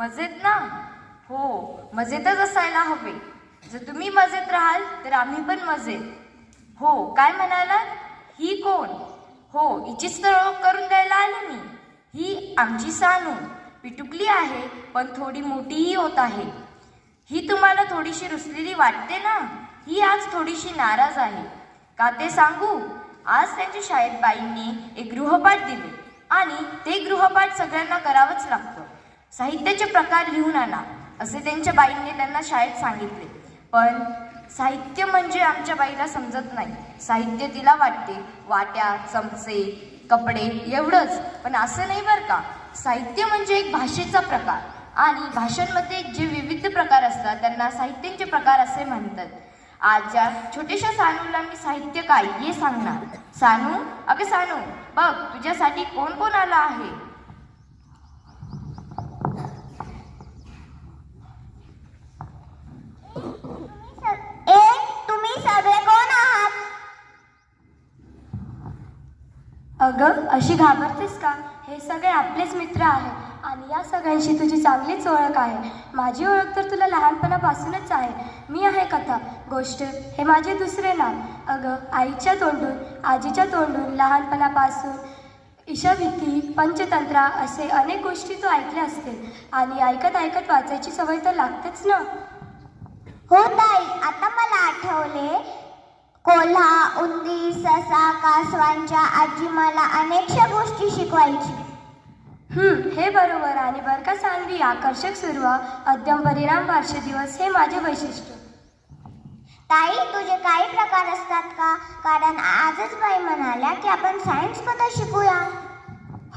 मजेत ना? हो मजेतच असायला हवे. जर तुम्ही मजेत राहाल तर आम्ही पण मजेत. हो काय म्हणालात? ही कोण? हो हिचीच तर ओळख करून द्यायला आलं मी. ही आमची सानू. पिटुकली आहे पण थोडी मोठीही होत आहे. ही तुम्हाला थोडीशी रुसलेली वाटते ना? ही आज थोडीशी नाराज आहे. का ते सांगू? आज त्यांच्या शाळेत बाईंनी एक गृहपाठ दिले आणि ते गृहपाठ सगळ्यांना करावंच लागतं. साहित्याचे प्रकार लिहून आणा असे त्यांच्या बाईंनी त्यांना शाळेत सांगितले. पण साहित्य म्हणजे आमच्या बाईला समजत नाही. साहित्य तिला वाटते. वाट्या चमचे कपडे एवढंच. पण असं नाही बरं का? साहित्य म्हणजे एक भाषेचा प्रकार. आणि भाषांमध्ये जे विविध प्रकार असतात त्यांना साहित्यांचे प्रकार असे म्हणतात. आजच्या छोट्याशा सानूला मी साहित्य काय हे सांगणार? सानू? अगे सानू बघ तुझ्यासाठी कोण कोण आला आहे ए तुम्ही सगळे कोण आहात अगं अशी घाबरतेस का? हे सगळे आपलेच मित्र आहेत आणि या सगळ्यांशी तुझी चांगलीच ओळख आहे. माझी ओळख तर तुला लहानपणापासूनच आहे. मी आहे कथा गोष्ट हे माझे दुसरे नाव. अगं आईच्या तोंडून आजीच्या तोंडून लहानपणापासून ईशाभीती पंचतंत्रा असे अनेक गोष्टी तू ऐकल्या असतील. आणि ऐकत ऐकत वाचायची सवय तर लागतेच ना? हो ताई आता मला आठवले. कोल्हा उंदीर ससा कासवांच्या आजी मला अनेकशा गोष्टी शिकवायची. हं, हे बरोबर आणि बरं का सानवी आकर्षक सुरुवात अद्यम परिणाम वार्षिक दिवस हे माझे वैशिष्ट्य. ताई तुझे काही प्रकार असतात का? कारण आजच बाई म्हणाल्या की आपण सायन्स कथा शिकूया.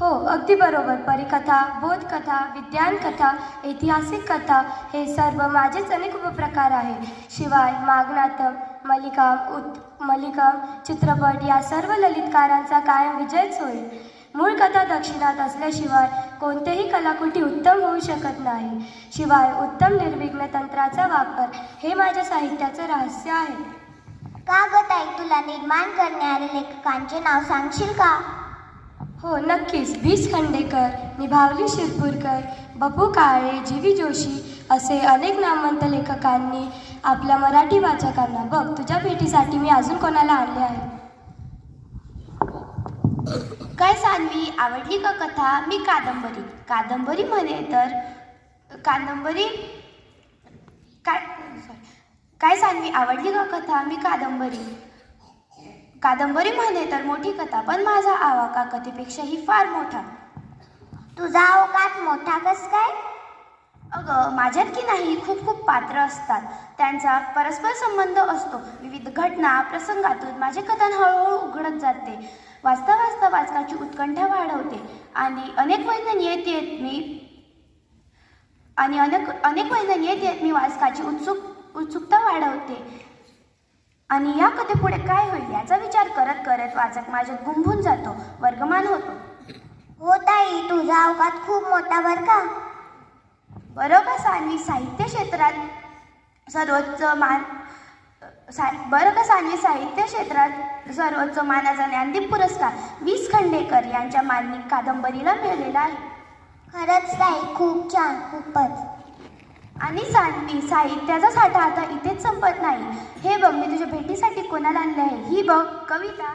हो अगदी बरोबर. परिकथा बोधकथा विज्ञान कथा ऐतिहासिक कथा हे सर्व माझेच अनेक उपप्रकार आहे शिवाय मागनाथम मलिकाम उत मलिकाम चित्रपट या सर्व ललितकारांचा कायम विजयच होईल. मूळ कथा दक्षिणात असल्याशिवाय कोणतेही कलाकृती उत्तम होऊ शकत नाही. शिवाय उत्तम निर्विघ्न तंत्राचा वापर हे माझ्या साहित्याचं रहस्य आहे. का ग ताई तुला निर्माण करणाऱ्या लेखकांचे नाव सांगशील का? हो नक्कीच. वीस खंडेकर निभावली शिरपूरकर बपू काळे जी व्ही जोशी असे अनेक नामवंत लेखकांनी आपल्या मराठी वाचकांना बघ तुझ्या भेटीसाठी मी अजून कोणाला आणले आहे? काय सानवी आवडली का कथा? मी कादंबरी. कादंबरी म्हणे तर कादंबरी? काय काय सानवी आवडली का कथा? मी कादंबरी. कादंबरी म्हणे तर मोठी कथा पण माझा आवाका कथेपेक्षाही फार मोठा. तुझा अवकाश मोठा कस काय? अगं माझ्यात की नाही खूप खूप पात्र असतात. त्यांचा परस्पर संबंध असतो. विविध घटना प्रसंगातून माझे कथन हळूहळू उघडत जाते. वाचता वाचता वाचकाची उत्कंठा वाढवते. आणि अनेक महिन्यां येत येत मी आणि अनेक अनेक महिन्यां येत येत मी वाचकाची उत्सुक उत्सुकता वाढवते. आणि या कथेपुढे काय होईल याचा विचार करत करत वाचक माझ्यात गुंफून जातो वर्गमान होतो. हो ताई तुझा अवकात खूप मोठा बर का? बरोबर सानवी साहित्य क्षेत्रात सर्वोच्च मान सा बरं सानवी साहित्य क्षेत्रात सर्वोच्च मानाचा ज्ञानदीप पुरस्कार वीस खंडेकर यांच्या मान्य कादंबरीला मिळालेला आहे. खरंच ताई खूप छान खूपच. आणि सानवी साहित्याचा साठा आता इथेच संपत नाही. हे बघ मी तुझ्या भेटीसाठी कोणाला आणले आहे? ही बघ कविता.